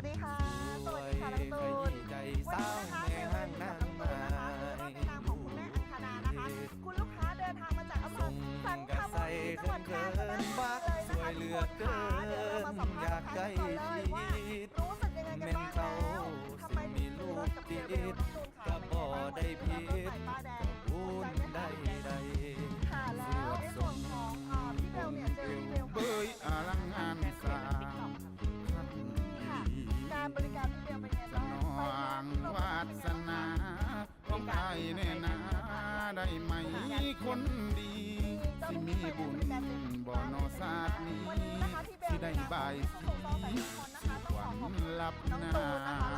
วัสดีค่ะ สวัสดีค่ะน้องตูนใจวันเศร้านี้นะคะแม่เบลห้างอยู่นากับงน้องตูนนะคะแล้วก็ในนามของคุณแม่อังคณานะคะ คุณลูกค้าเดินทางมาจากอำเภอสันคบุรีจังหวัดกาญจนบุรีเลยนะคะสวยเหลือเกินเดี๋ยวเรามาสัมภาษณ์ลูกค้ากันก่อนเลยว่า การบริการพี่เบลเป็นไงสบ้างนองวาสนาของไอ้แน่นาได้ไหมคนดี สิมีบุญบ่นอสาสตร์นี้สิได้บายสีสวรรค์หลับน้องนานนะคะแล้ว